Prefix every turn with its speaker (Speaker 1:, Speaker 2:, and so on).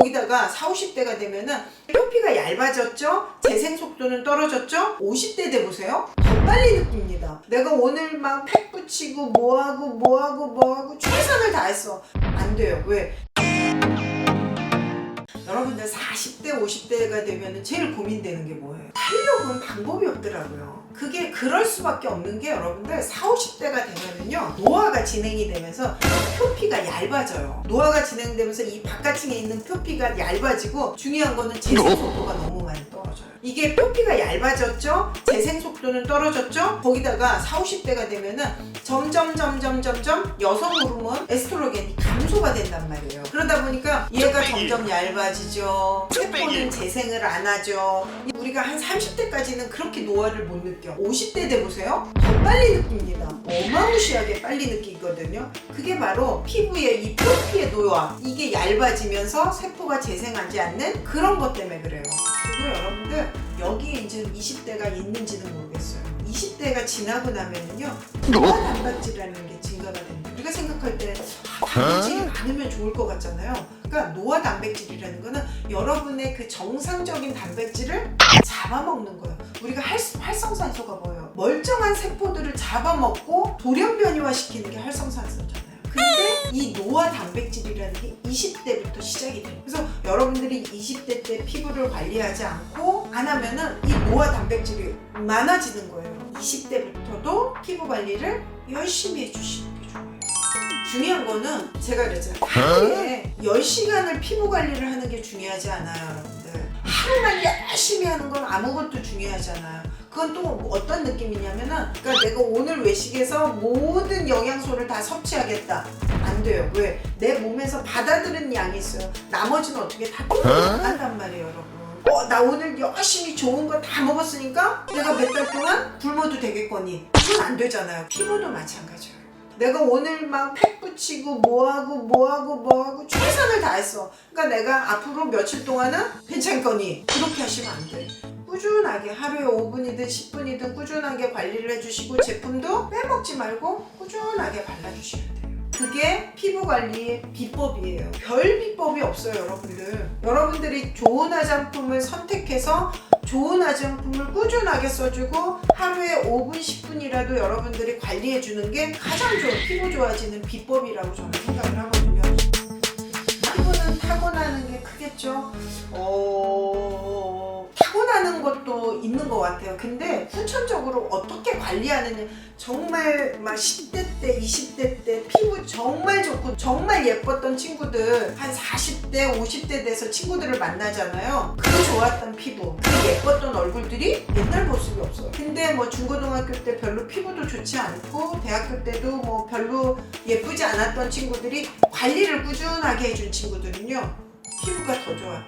Speaker 1: 거기다가 4, 50대가 되면은 표피가 얇아졌죠? 재생 속도는 떨어졌죠? 50대 돼 보세요. 더 빨리 느낍니다. 내가 오늘 막 팩 붙이고 뭐하고 뭐하고 뭐하고 최선을 다했어. 안 돼요. 왜? 여러분들 40대, 50대가 되면은 제일 고민되는 게 뭐예요? 탄력은 방법이 없더라고요. 그게 그럴 수밖에 없는 게 여러분들 40, 50대가 되면은요 노화가 진행이 되면서 표피가 얇아져요. 노화가 진행되면서 이 바깥층에 있는 표피가 얇아지고 중요한 거는 재생 속도가 너무 많이 떨어져요. 이게 표피가 얇아졌죠? 재생 속도는 떨어졌죠? 거기다가 40, 50대가 되면은 점점 점점 점점 여성 호르몬 에스트로겐이 감소가 된단 말이에요. 그러다 보니까 얘가 점점 얇아지 죠. 세포는 재생을 안 하죠. 우리가 한 30대까지는 그렇게 노화를 못 느껴. 50대 돼 보세요. 더 빨리 느낍니다. 어마무시하게 빨리 느끼거든요. 그게 바로 피부의 이 표피의 노화. 이게 얇아지면서 세포가 재생하지 않는 그런 것 때문에 그래요. 그리고 여러분들 여기에 이제 20대가 있는지는 모르겠어요. 20대가 지나고 나면은요 노화 단백질이라는 게 증가가 됩니다. 우리가 생각할 때 아, 단백질이 많으면 좋을 것 같잖아요. 그러니까 노화 단백질이라는 거는 여러분의 그 정상적인 단백질을 잡아먹는 거예요. 우리가 활, 활성산소가 뭐예요? 멀쩡한 세포들을 잡아먹고 돌연 변이화 시키는 게 활성산소잖아요. 근데 이 노화 단백질이라는 게 20대부터 시작이 돼요. 그래서 여러분들이 20대 때 피부를 관리하지 않고 안 하면은 이 노화 단백질이 많아지는 거예요. 20대부터도 피부 관리를 열심히 해주시는 게 좋아요. 중요한 거는 제가 그랬잖아요. 하루에 10시간을 피부 관리를 하는 게 중요하지 않아요, 여러분들. 하루만 열심히 하는 건 아무것도 중요하지 않아요. 그건 또 어떤 느낌이냐면은, 그러니까 내가 오늘 외식에서 모든 영양소를 다 섭취하겠다. 안 돼요. 왜? 내 몸에서 받아들인 양이 있어요. 나머지는 어떻게 다 나간단 말이에요, 여러분. 어, 나 오늘 열심히 좋은 거 다 먹었으니까 내가 몇 달 동안 굶어도 되겠거니. 그건 안 되잖아요. 피부도 마찬가지예요. 내가 오늘 막 팩 붙이고 뭐하고 뭐하고 뭐하고 최선을 다했어. 그러니까 내가 앞으로 며칠 동안은 괜찮거니. 그렇게 하시면 안 돼. 꾸준하게 하루에 5분이든 10분이든 꾸준하게 관리를 해주시고 제품도 빼먹지 말고 꾸준하게 발라주시면 돼요. 그게 피부 관리의 비법이에요. 별 비법이 없어요, 여러분들. 여러분들이 좋은 화장품을 선택해서 좋은 화장품을 꾸준하게 써주고 하루에 5분, 10분이라도 여러분들이 관리해주는 게 가장 좋은 피부 좋아지는 비법이라고 저는 생각을 하거든요. 피부는 타고나는 게 크겠죠. 어... 타고나는 것도 있는 것 같아요. 근데 후천적으로 어떻게 관리하느냐 정말 막 10대 때, 20대 때 피부 정말 좋고 정말 예뻤던 친구들 한 40대, 50대 돼서 친구들을 만나잖아요. 그 좋았던 피부, 그 예뻤던 얼굴들이 옛날 모습이 없어요. 근데 뭐 중고등학교 때 별로 피부도 좋지 않고 대학교 때도 뭐 별로 예쁘지 않았던 친구들이 관리를 꾸준하게 해준 친구들은요. 피부가 더 좋아요.